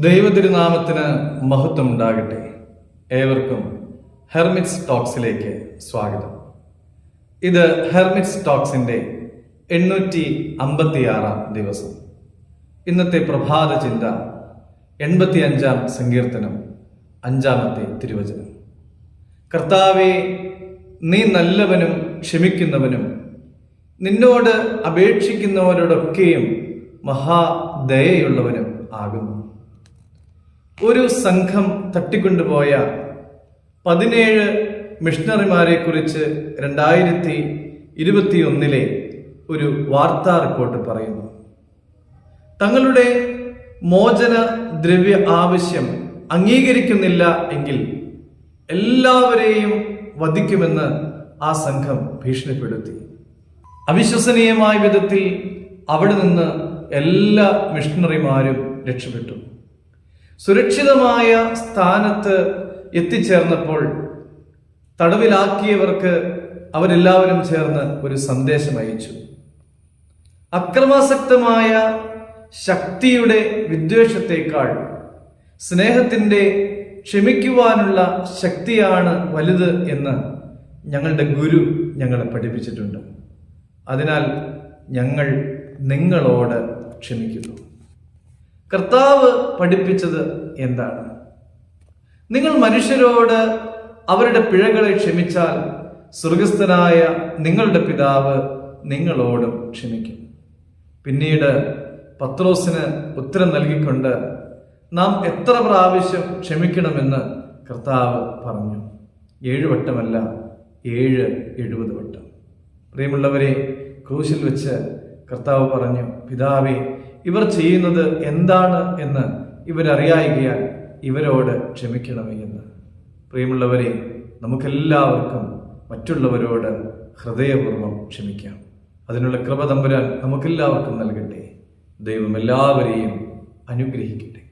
ദൈവതിരുനാമത്തിന് മഹത്വം ഉണ്ടാകട്ടെ ഏവർക്കും ഹെർമിറ്റ്സ് ടോക്സിലേക്ക് സ്വാഗതം. ഇത് ഹെർമിറ്റ്സ് ടോക്സിന്റെ എണ്ണൂറ്റി അമ്പത്തിയാറാം ദിവസം. ഇന്നത്തെ പ്രഭാത ചിന്ത എൺപത്തി അഞ്ചാം സങ്കീർത്തനം അഞ്ചാമത്തെ തിരുവചനം. കർത്താവെ നീ നല്ലവനും ക്ഷമിക്കുന്നവനും നിന്നോട് അപേക്ഷിക്കുന്നവരോടൊക്കെയും മഹാദയയുള്ളവനും ആകുന്നു. ഒരു സംഘം തട്ടിക്കൊണ്ടുപോയ പതിനേഴ് മിഷണറിമാരെ കുറിച്ച് രണ്ടായിരത്തി ഇരുപത്തിയൊന്നിലെ ഒരു വാർത്താ റിപ്പോർട്ട് പറയുന്നു. തങ്ങളുടെ മോചന ദ്രവ്യ ആവശ്യം അംഗീകരിക്കുന്നില്ല എങ്കിൽ എല്ലാവരെയും വധിക്കുമെന്ന് ആ സംഘം ഭീഷണിപ്പെടുത്തി. അവിശ്വസനീയമായ വിധത്തിൽ അവിടെ നിന്ന് എല്ലാ മിഷണറിമാരും രക്ഷപ്പെട്ടു. സുരക്ഷിതമായ സ്ഥാനത്ത് എത്തിച്ചേർന്നപ്പോൾ തടവിലാക്കിയവർക്ക് അവരെല്ലാവരും ചേർന്ന് ഒരു സന്ദേശം അയച്ചു. അക്രമാസക്തമായ ശക്തിയുടെ വിദ്വേഷത്തെക്കാൾ സ്നേഹത്തിന്റെ ക്ഷമിക്കുവാനുള്ള ശക്തിയാണ് വലുത് എന്ന് ഞങ്ങളുടെ ഗുരു ഞങ്ങളെ പഠിപ്പിച്ചിട്ടുണ്ട്. അതിനാൽ ഞങ്ങൾ നിങ്ങളോട് ക്ഷമിക്കുന്നു. കർത്താവ് പഠിപ്പിച്ചത് എന്താണ്? നിങ്ങൾ മനുഷ്യരോട് അവരുടെ പിഴകളെ ക്ഷമിച്ചാൽ സ്വർഗസ്ഥനായ നിങ്ങളുടെ പിതാവ് നിങ്ങളോടും ക്ഷമിക്കും. പിന്നീട് പത്രോസിന് ഉത്തരം നൽകിക്കൊണ്ട് നാം എത്ര പ്രാവശ്യം ക്ഷമിക്കണമെന്ന് കർത്താവ് പറഞ്ഞു. ഏഴ് വട്ടമല്ല ഏഴ് എഴുപത് വട്ടം. പ്രിയമുള്ളവരെ ക്രൂശിൽ വെച്ച് കർത്താവ് പറഞ്ഞു പിതാവേ ഇവർ ചെയ്യുന്നത് എന്താണ് എന്ന് ഇവരറിയായികയാൽ ഇവരോട് ക്ഷമിക്കണമേ എന്ന്. പ്രിയമുള്ളവരെ നമുക്കെല്ലാവർക്കും മറ്റുള്ളവരോട് ഹൃദയപൂർവം ക്ഷമിക്കാം. അതിനുള്ള കൃപ തമ്പുരാൻ നമുക്കെല്ലാവർക്കും നൽകട്ടെ. ദൈവം എല്ലാവരെയും അനുഗ്രഹിക്കട്ടെ.